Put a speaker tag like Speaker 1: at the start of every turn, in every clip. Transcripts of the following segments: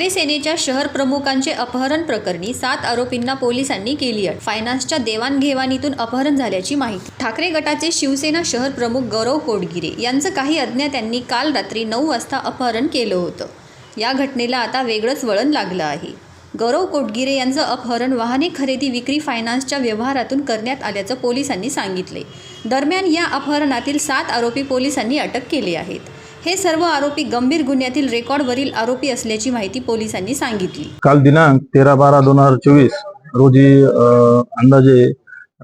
Speaker 1: ठाकरे सेनेच्या शहर प्रमुखांचे अपहरण प्रकरणी सात आरोपींना पोलिसांनी केली अट फायनान्सच्या देवाणघेवाणीतून अपहरण झाल्याची माहिती. ठाकरे गटाचे शिवसेना शहर प्रमुख गौरव कोडगिरे यांचं काही अज्ञात्यांनी काल रात्री नऊ वाजता अपहरण केलं होतं. या घटनेला आता वेगळंच वळण लागलं आहे. गौरव कोटगिरे यांचं अपहरण वाहने खरेदी विक्री फायनान्सच्या व्यवहारातून करण्यात आल्याचं पोलिसांनी सांगितले दरम्यान या अपहरणातील सात आरोपी पोलिसांनी अटक केली आहेत. हे सर्व आरोपी गंभीर गुन्ह्यातील रेकॉर्डवरील आरोपी असल्याची माहिती पोलिसांनी सांगितली.
Speaker 2: काल दिनांक तेरा बारा दोन हजार चोवीस रोजी अंदाजे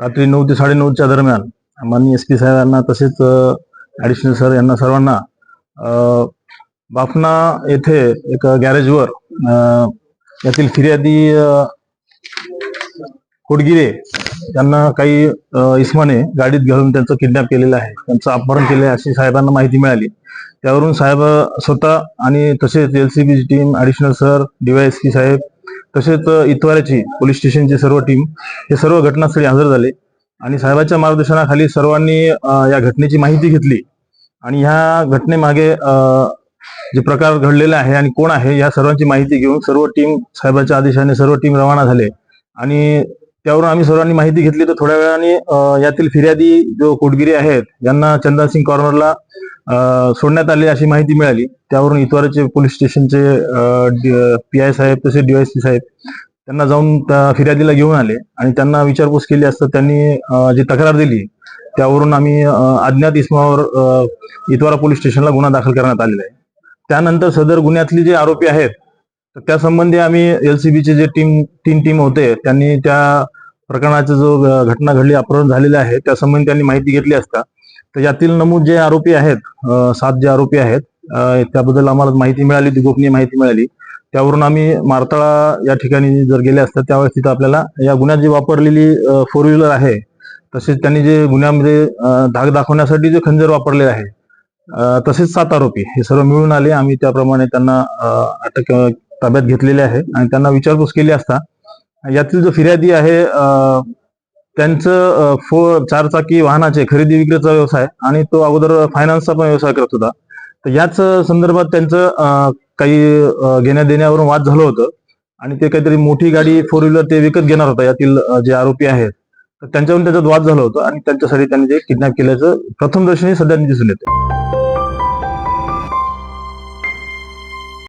Speaker 2: रात्री नऊ ते साडेनऊच्या दरम्यान माननीय एस पी साहेबांना तसेच ॲडिशनल सर यांना सर्वांना अ, बाफना येथे एक गॅरेजवर अ, यातील फिर्यादी कोडगिरे त्यांना काही इसमाने इस्माने गाडीत घालून त्यांचं किडनॅप केलेलं आहे. त्यांचं अपहरण केलं आहे अशी साहेबांना माहिती मिळाली. त्यावरून साहेब स्वतः आणि तसेच एल सी बीची टीम ॲडिशनल सर डीवायएसपी साहेब तसेच इतवाऱ्याची पोलीस स्टेशनची सर्व टीम हे सर्व घटनास्थळी हजर झाले. आणि साहेबांच्या मार्गदर्शनाखाली सर्वांनी या घटनेची माहिती घेतली. आणि ह्या घटनेमागे जे प्रकार घडलेला आहे आणि कोण आहे या सर्वांची माहिती घेऊन सर्व टीम साहेबांच्या आदेशाने सर्व टीम रवाना झाले. आणि त्यावरून आम्ही सर्वांनी माहिती घेतली. तर थोड्या वेळाने यातील फिर्यादी जो कोटगिरी आहेत यांना चंदनसिंग कॉर्नरला सोडण्यात आले अशी माहिती मिळाली. त्यावरून इतवाराचे पोलीस स्टेशनचे पी आय साहेब तसेच डीवायसी साहेब त्यांना जाऊन त्या फिर्यादीला घेऊन आले आणि त्यांना विचारपूस केली असता त्यांनी जी तक्रार दिली त्यावरून आम्ही अज्ञात इसमावर इतवारा पोलीस स्टेशनला गुन्हा दाखल करण्यात आलेला आहे. त्यानंतर सदर गुन्ह्यातले जे आरोपी आहेत तर त्यासंबंधी आम्ही एलसीबीचे जे टीम तीन टीम होते त्यांनी त्या प्रकरणाचा जो घटना घडली अपहरण झालेले आहे त्यासंबंधी त्यांनी माहिती घेतली असता तर यातील नमूद जे आरोपी आहेत सात जे आरोपी आहेत त्याबद्दल आम्हाला माहिती मिळाली ती गोपनीय माहिती मिळाली. त्यावरून आम्ही मारताळा या ठिकाणी जर गेले असतात त्यावेळेस तिथं आपल्याला या गुन्ह्यात जी वापरलेली फोर व्हीलर आहे तसेच त्यांनी जे गुन्ह्यामध्ये धाक दाखवण्यासाठी जे खंजर वापरले आहे तसेच सात आरोपी हे सर्व मिळून आले. आम्ही त्याप्रमाणे त्यांना अटक ताब्यात घेतलेले आहे आणि त्यांना विचारपूस केली असता यातील जो फिर्यादी आहे त्यांचं फो चारचाकी वाहनाचे खरेदी विक्रीचा व्यवसाय आणि तो अगोदर फायनान्सचा पण व्यवसाय करत होता. तर याच संदर्भात त्यांचं काही घेण्या देण्यावरून वाद झालं होतं. आणि ते काहीतरी मोठी गाडी फोर व्हीलर ते विकत घेणार होता यातील जे आरोपी आहेत. तर त्यांच्यावरून त्याच्यात वाद झाला होता आणि त्यांच्यासाठी त्यांनी ते किडनॅप केल्याचं प्रथमदर्शनी सध्या दिसून येतं